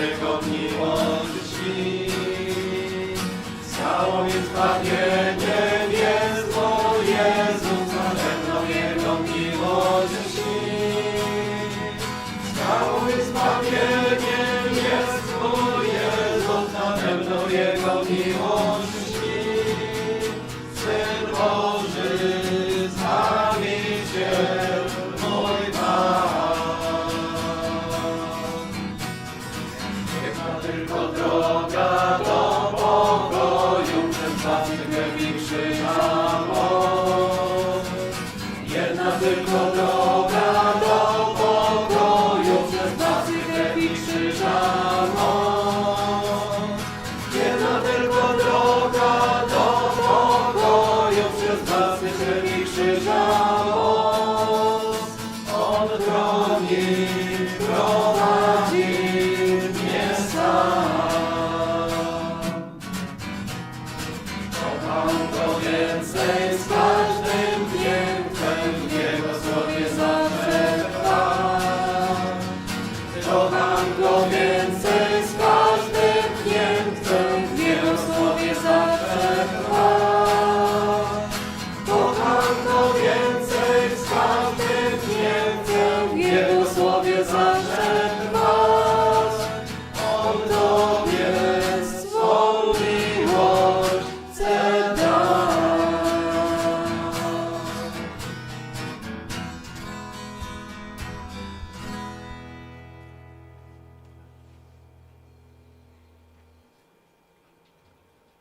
Jego miłości. Skałą jest Panie, krzyża moc. Jedna tylko droga zawsze trwasz, On Tobie